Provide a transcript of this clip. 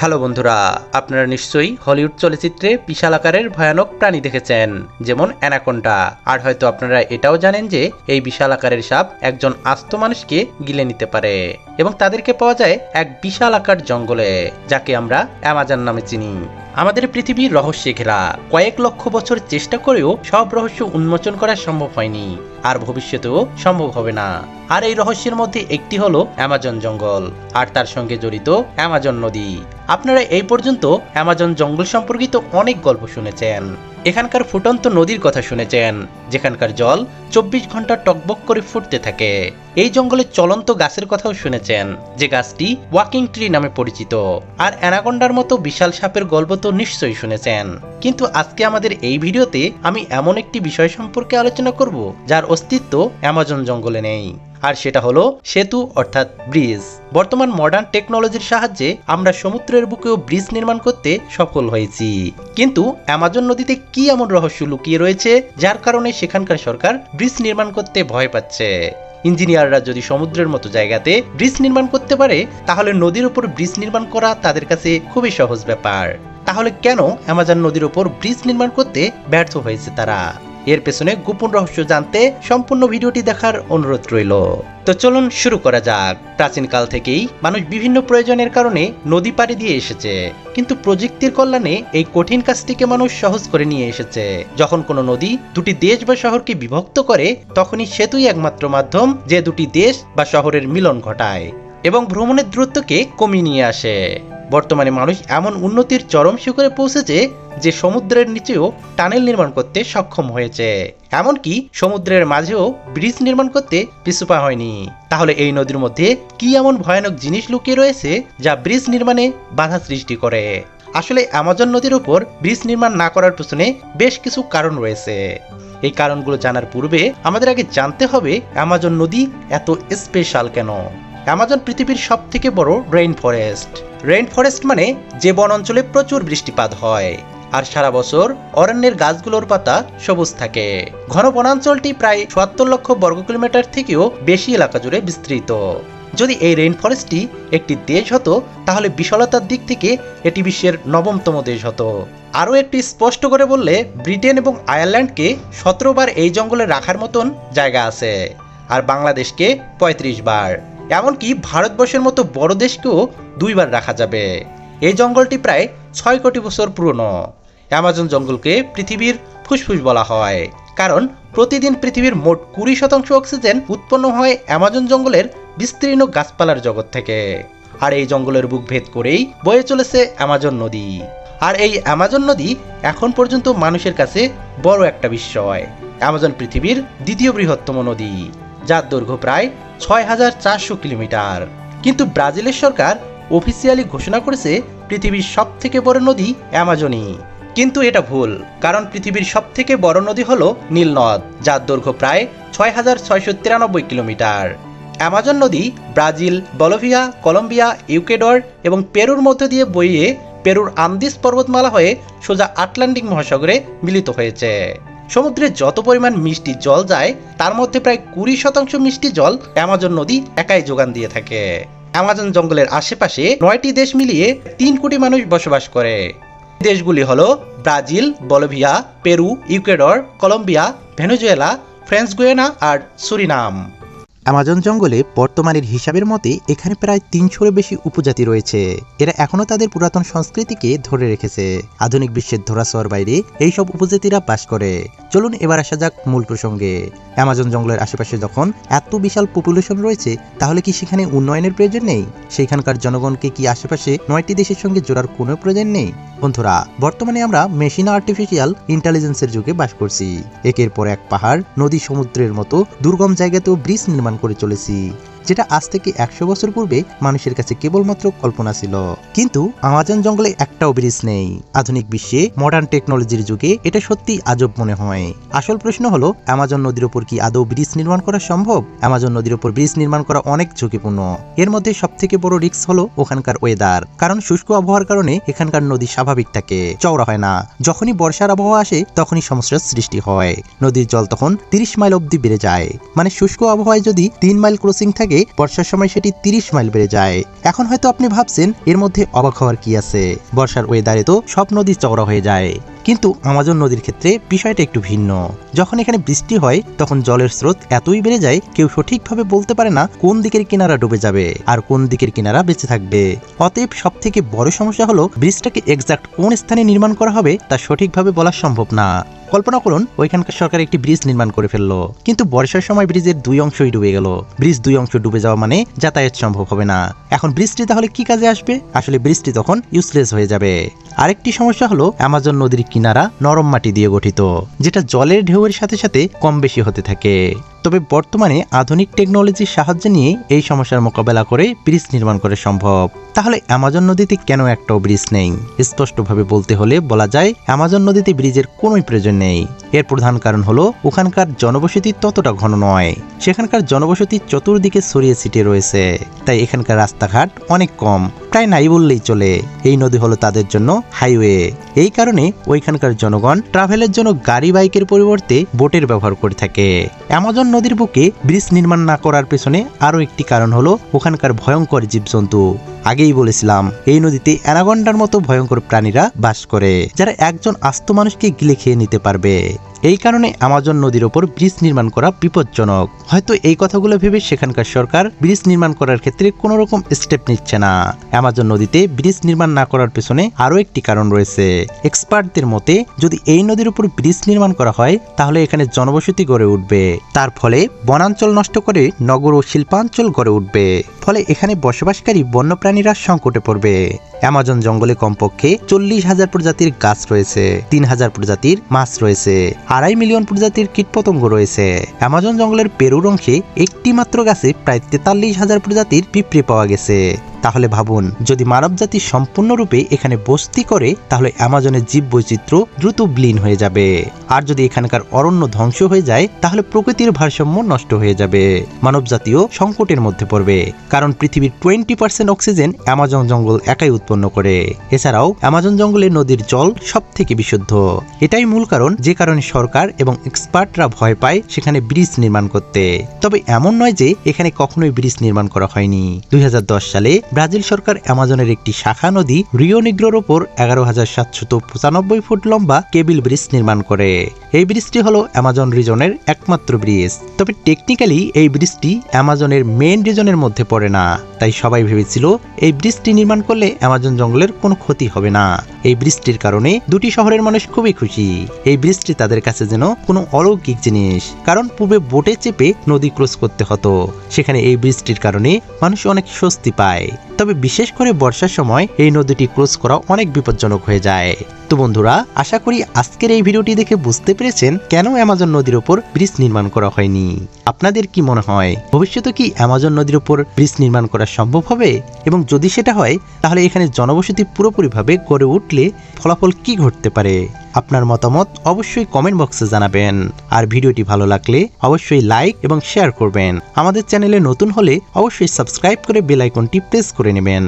Hello বন্ধুরা, আপনারা নিশ্চয়ই হলিউড চলচ্চিত্রে বিশাল আকারের ভয়ানক প্রাণী দেখেছেন, যেমন অ্যানাকোন্ডা। আর হয়তো আপনারা এটাও জানেন যে এই বিশাল আকারের সাপ একজন আস্ত মানুষকে গিলে নিতে পারে এবং তাদেরকে পাওয়া যায় এক বিশাল আকার জঙ্গলে, যাকে আমরা অ্যামাজন নামে চিনি। আমাদের পৃথিবীর রহস্যে ঘেরা। কয়েক লক্ষ বছর চেষ্টা করেও সব রহস্য উন্মোচন করা সম্ভব হয়নি। আর ভবিষ্যতেও সম্ভব হবে না। আর এই রহস্যের মধ্যে একটি হলো অ্যামাজন জঙ্গল, আর তার সঙ্গে জড়িত অ্যামাজন নদী। আপনারা এই পর্যন্ত অ্যামাজন জঙ্গল সম্পর্কিত অনেক গল্প শুনেছেন। এখানকার ফুটন্ত নদীর কথা শুনেছেন, যেখানকার জল চব্বিশ ঘণ্টা টকবক করে ফুটতে থাকে। এই জঙ্গলে চলন্ত গাছের কথাও শুনেছেন, যে গাছটি ওয়াকিং ট্রি নামে পরিচিত। আর অ্যানাকন্ডার মতো বিশাল সাপের গল্প তো নিশ্চয়ই শুনেছেন। কিন্তু আজকে আমাদের এই ভিডিওতে আমি এমন একটি বিষয় সম্পর্কে আলোচনা করব, যার অস্তিত্ব অ্যামাজন জঙ্গলে নেই। আর সেটা হলো সেতু অর্থাৎ ব্রিজ। বর্তমান মডার্ন টেকনোলজির সাহায্যে আমরা সমুদ্রের বুকেও ব্রিজ নির্মাণ করতে সফল হয়েছি। কিন্তু অ্যামাজন নদীতে কি এমন রহস্য লুকিয়ে রয়েছে, যার কারণে সেখানকার সরকার ব্রিজ নির্মাণ করতে ভয় পাচ্ছে? ইঞ্জিনিয়াররা যদি সমুদ্রের মতো জায়গাতে ব্রিজ নির্মাণ করতে পারে, তাহলে নদীর উপর ব্রিজ নির্মাণ করা তাদের কাছে খুবই সহজ ব্যাপার। তাহলে কেন অ্যামাজন নদীর উপর ব্রিজ নির্মাণ করতে ব্যর্থ হয়েছে তারা? এর পেছনে গোপন রহস্য জানতে সম্পূর্ণ ভিডিওটি দেখার অনুরোধ রইল। তো চলুন শুরু করা যাক। প্রাচীনকাল থেকেই মানুষ বিভিন্ন প্রয়োজনের কারণে নদী পাড়ি দিয়ে এসেছে। কিন্তু প্রযুক্তির কল্যাণে এই কঠিন কাজটিকে মানুষ সহজ করে নিয়ে এসেছে। যখন কোনো নদী দুটি দেশ বা শহরকে বিভক্ত করে, তখনই সেতুই একমাত্র মাধ্যম যে দুটি দেশ বা শহরের মিলন ঘটায়। এবং ভ্রমণের দূরত্বকে কমিয়ে নিয়ে আসে। বর্তমানে মানুষ এমন উন্নতির চরম শিখরে পৌঁছেছে যে সমুদ্রের নিচেও টানেল নির্মাণ করতে সক্ষম হয়েছে। এমনকি সমুদ্রের মাঝেও ব্রিজ নির্মাণ করতে পিছুপা হয়নি। তাহলে এই নদীর মধ্যে কি এমন ভয়ানক জিনিস লুকিয়ে রয়েছে যা ব্রিজ নির্মাণে বাধা সৃষ্টি করে? আসলে অ্যামাজন নদীর উপর ব্রিজ নির্মাণ না করার পেছনে বেশ কিছু কারণ রয়েছে। এই কারণগুলো জানার পূর্বে আমাদের আগে জানতে হবে অ্যামাজন নদী এত স্পেশাল কেন? অ্যামাজন পৃথিবীর সব থেকে বড় রেইন ফরেস্ট রেইন ফরেস্ট মানে যে বন অঞ্চলে প্রচুর বৃষ্টিপাত হয়, আর সারা বছর অরণ্যের গাছগুলোর পাতা সবুজ থাকে। ঘন বনাঞ্চলটি প্রায় চুয়াত্তর লক্ষ বর্গ কিলোমিটার থেকেও বেশি এলাকা জুড়ে বিস্তৃত। যদি এই রেইন ফরেস্টটি একটি দেশ হতো, তাহলে বিশালতার দিক থেকে এটি বিশ্বের নবমতম দেশ হতো। আরও একটি স্পষ্ট করে বললে, ব্রিটেন এবং আয়ারল্যান্ডকে সতেরো বার এই জঙ্গলে রাখার মতন জায়গা আছে, আর বাংলাদেশকে পঁয়ত্রিশ বার। এমনকি ভারতবর্ষের মতো বড় দেশকেও দুইবার রাখা যাবে। এই জঙ্গলটি প্রায় ছয় কোটি বছর পুরনো। অ্যামাজন জঙ্গলকে পৃথিবীর ফুসফুস বলা হয়। কারণ প্রতিদিন পৃথিবীর মোট কুড়ি শতাংশ অক্সিজেন উৎপন্ন হয় অ্যামাজন জঙ্গলের বিস্তীর্ণ গাছপালার জগৎ থেকে। আর এই জঙ্গলের বুক ভেদ করেই বয়ে চলেছে অ্যামাজন নদী। আর এই অ্যামাজন নদী এখন পর্যন্ত মানুষের কাছে বড় একটা বিস্ময়। অ্যামাজন পৃথিবীর দ্বিতীয় বৃহত্তম নদী, যার দৈর্ঘ্য প্রায় ছয় হাজার চারশো কিলোমিটার। কিন্তু ব্রাজিলের সরকার অফিসিয়ালি ঘোষণা করেছে পৃথিবীর সব থেকে বড় নদী অ্যামাজনই কিন্তু এটা ভুল, কারণ পৃথিবীর সব থেকে বড় নদী হল নীল নদ, যার দৈর্ঘ্য প্রায় ছয় হাজার ছয়শো তিরানব্বই কিলোমিটার। অ্যামাজন নদী ব্রাজিল, বলোভিয়া, কলম্বিয়া ইউকেডর এবং পেরুর মধ্য দিয়ে বইয়ে পেরুর আন্দিস পর্বতমালা হয়ে সোজা আটলান্টিক মহাসাগরে মিলিত হয়েছে। সমুদ্রে যত পরিমাণ মিষ্টি জল যায়, তার মধ্যে প্রায় কুড়ি শতাংশ মিষ্টি জল অ্যামাজন নদী একাই যোগান দিয়ে থাকে। অ্যামাজন জঙ্গলের আশেপাশে নয়টি দেশ মিলিয়ে তিন কোটি মানুষ বসবাস করে। দেশগুলি হল Brazil, Bolivia, Peru, Ecuador, Colombia, Venezuela, French, Guiana আর সুরিনাম। অ্যামাজন জঙ্গলে বর্তমানের হিসাবের মতে এখানে প্রায় তিনশোরও বেশি উপজাতি রয়েছে। এরা এখনও তাদের পুরাতন সংস্কৃতিকে ধরে রেখেছে। আধুনিক বিশ্বের ধরাছোঁয়ার বাইরে এইসব উপজাতিরা বাস করে। চলুন এবার আসা যাক মূল প্রসঙ্গে। অ্যামাজন জঙ্গলের আশেপাশে যখন এত বিশাল পপুলেশন রয়েছে, তাহলে কি সেখানে উন্নয়নের প্রয়োজন নেই? সেখানকার জনগণকে কি আশেপাশে নয়টি দেশের সঙ্গে জোড়ার কোনো প্রয়োজন নেই? বন্ধুরা, বর্তমানে আমরা মেশিন আর্টিফিশিয়াল ইন্টেলিজেন্সের যুগে বাস করছি। একের পর এক পাহাড়, নদী সমুদ্রের মতো দুর্গম জায়গাতেও ব্রিজ নির্মাণ করে চলেছি। যেটা আজ থেকে একশো বছর পূর্বে মানুষের কাছে কেবলমাত্র কল্পনা ছিল। কিন্তু আমাজন জঙ্গলে একটাও ব্রিজ নেই। আধুনিক বিশ্বে মডার্ন টেকনোলজির যুগে এটা সত্যি আজব মনে হয়। আসল প্রশ্ন হলো অ্যামাজন নদীর উপর কি আদৌ ব্রিজ নির্মাণ করা সম্ভব? অ্যামাজন নদীর উপর ব্রিজ নির্মাণ করা অনেক ঝুঁকিপূর্ণ। এর মধ্যে সব থেকে বড় রিস্ক হলো ওখানকার ওয়েদার কারণ শুষ্ক আবহাওয়ার কারণে এখানকার নদী স্বাভাবিক থাকে, চওড়া হয় না। যখনই বর্ষার আবহাওয়া আসে, তখনই সমস্যার সৃষ্টি হয়। নদীর জল তখন তিরিশ মাইল অব্দি বেড়ে যায়। মানে শুষ্ক আবহাওয়ায় যদি তিন মাইল ক্রসিং থাকে বর্ষার সময় সেটি তিরিশ মাইল বেড়ে যায়। এখন হয়তো আপনি ভাবছেন, এর মধ্যে অবাক হওয়ার কি আছে? বর্ষার ওয়েদারে তো সব নদী চওড়া হয়ে যায়। কিন্তু আমাজন নদীর ক্ষেত্রে বিষয়টা একটু ভিন্ন। যখন এখানে বৃষ্টি হয়, তখন জলের স্রোত এতই বেড়ে যায়, কেউ সঠিকভাবে বলতে পারে না কোন দিকের কিনারা ডুবে যাবে আর কোন দিকের কিনারা বেঁচে থাকবে। অতএব সব থেকে বড় সমস্যা হলো, ব্রিজটাকে এক্সাক্ট কোন স্থানে নির্মাণ করা হবে তা সঠিকভাবে বলা সম্ভব না। কল্পনা করুন, ওইখানকার সরকার একটি ব্রিজ নির্মাণ করে ফেলল। কিন্তু বর্ষার সময় ব্রিজের দুই অংশই ডুবে গেল। ব্রিজ দুই অংশ ডুবে যাওয়া মানে যাতায়াত সম্ভব হবে না। এখন ব্রিজটি তাহলে কি কাজে আসবে? আসলে ব্রিজটি তখন ইউজলেস হয়ে যাবে। আরেকটি সমস্যা হলো অ্যামাজন নদীর কিনারা নরম মাটি দিয়ে গঠিত যেটা জলের ঢেউয়ের সাথে সাথে কম বেশি হতে থাকে। তবে বর্তমানে আধুনিক টেকনোলজির সাহায্য নিয়ে এই সমস্যার মোকাবেলা করে ব্রিজ নির্মাণ করা সম্ভব। তাহলে অ্যামাজন নদীতে কেন একটাও ব্রিজ নেই? স্পষ্টভাবে বলতে হলে বলা যায়, অ্যামাজন নদীতে ব্রিজের কোনোই প্রয়োজন নেই। এর প্রধান কারণ হলো, ওখানকার জনবসতি ততটা ঘন নয়। সেখানকার জনবসতি চতুর্দিকে ছড়িয়ে ছিটিয়ে রয়েছে। তাই এখানকার রাস্তাঘাট অনেক কম, প্রায় নাই বললেই চলে। এই নদী হলো তাদের জন্য হাইওয়ে। এই কারণে ওইখানকার জনগণ ট্রাভেলের জন্য গাড়ি, বাইকের পরিবর্তে বোটের ব্যবহার করে থাকে। অ্যামাজন নদীর বুকে ব্রিজ নির্মাণ না করার পেছনে আরও একটি কারণ হলো ওখানকার ভয়ঙ্কর জীবজন্তু। আগেই বলেছিলাম, এই নদীতে অ্যানাগন্ডার মতো ভয়ঙ্কর প্রাণীরা বাস করে, যারা একজন আস্ত মানুষকে গিলে খেয়ে নিতে পারবে। এই কারণে আমাজন নদীর ওপর ব্রিজ নির্মাণ করা বিপজ্জনক। হয়তো এই কথাগুলো ভেবে সেখানকার সরকার ব্রিজ নির্মাণ করার ক্ষেত্রে কোনো রকম স্টেপ নিচ্ছে না। অ্যামাজন নদীতে ব্রিজ নির্মাণ না করার পেছনে আরও একটি কারণ রয়েছে। এক্সপার্টদের মতে, যদি এই নদীর উপর ব্রিজ নির্মাণ করা হয়, তাহলে এখানে জনবসতি গড়ে উঠবে। তার ফলে বনাঞ্চল নষ্ট করে নগর ও শিল্পাঞ্চল গড়ে উঠবে। ফলে এখানে বসবাসকারী বন্যপ্রাণীরা সংকটে পড়বে। অ্যামাজন জঙ্গলে কমপক্ষে চল্লিশ হাজার প্রজাতির গাছ রয়েছে, তিন হাজার প্রজাতির মাছ রয়েছে। আড়াই মিলিয়ন প্রজাতির কীটপতঙ্গ রয়েছে। অ্যামাজন জঙ্গলের পেরুর অংশে একটি মাত্র গাছে প্রায় তেতাল্লিশ হাজার প্রজাতির পিঁপড়ে পাওয়া গেছে। তাহলে ভাবুন, যদি মানবজাতি সম্পূর্ণরূপে এখানে বস্তি করে, তাহলে অ্যামাজনের জীব বৈচিত্র্য দ্রুত বিলীন হয়ে যাবে। আর যদি এখানকার অরণ্য ধ্বংস হয়ে যায়, তাহলে প্রকৃতির ভারসাম্য নষ্ট হয়ে যাবে। মানবজাতিও সংকটের মধ্যে পড়বে। কারণ পৃথিবীর টোয়েন্টি পার্সেন্ট অক্সিজেন অ্যামাজন জঙ্গল একাই উৎপন্ন করে। এছাড়াও, অ্যামাজন জঙ্গলে নদীর জল সব থেকে বিশুদ্ধ। এটাই মূল কারণ, যে কারণে সরকার এবং এক্সপার্টরা ভয় পায় সেখানে ব্রিজ নির্মাণ করতে। তবে এমন নয় যে এখানে কখনোই ব্রিজ নির্মাণ করা হয়নি। দুই হাজার দশ সালে ব্রাজিল সরকার অ্যামাজনের একটি শাখা নদী রিও নিগ্রোর ওপর এগারো হাজার সাতশত পঁচানব্বই ফুট লম্বা কেবিল ব্রিজ নির্মাণ করে। এই ব্রিজটি হল অ্যামাজন রিজনের একমাত্র ব্রিজ। তবে টেকনিক্যালি এই ব্রিজটি অ্যামাজনের মেন রিজনের মধ্যে পড়ে না। তাই সবাই ভেবেছিল, এই ব্রিজটি নির্মাণ করলে অ্যামাজন জঙ্গলের কোনো ক্ষতি হবে না। এই ব্রিজটির কারণে দুটি শহরের মানুষ খুবই খুশি। এই ব্রিজটি তাদের কাছে যেন কোনো অলৌকিক জিনিস, কারণ পূর্বে বোটে চেপে নদী ক্রস করতে হতো। সেখানে এই ব্রিজটির কারণে মানুষ অনেক স্বস্তি পায়। তবে বিশেষ করে বর্ষার সময় এই নদীটি ক্রস করা অনেক বিপজ্জনক হয়ে যায়। তো বন্ধুরা, আশা করি আজকের এই ভিডিওটি দেখে বুঝতে পেরেছেন কেন অ্যামাজন নদীর ওপর ব্রিজ নির্মাণ করা হয়নি। আপনাদের কি মনে হয়, ভবিষ্যতে কি অ্যামাজন নদীর ওপর ব্রিজ নির্মাণ করা সম্ভব হবে? এবং যদি সেটা হয়, তাহলে এখানে জনবসতি পুরোপুরিভাবে গড়ে উঠলে ফলাফল কি ঘটতে পারে? আপনার মতামত অবশ্যই কমেন্ট বক্সে জানাবেন। আর ভিডিওটি ভালো লাগলে অবশ্যই লাইক এবং শেয়ার করবেন। আমাদের চ্যানেলে নতুন হলে অবশ্যই সাবস্ক্রাইব করে বেল আইকনটি প্রেস করে নেবেন।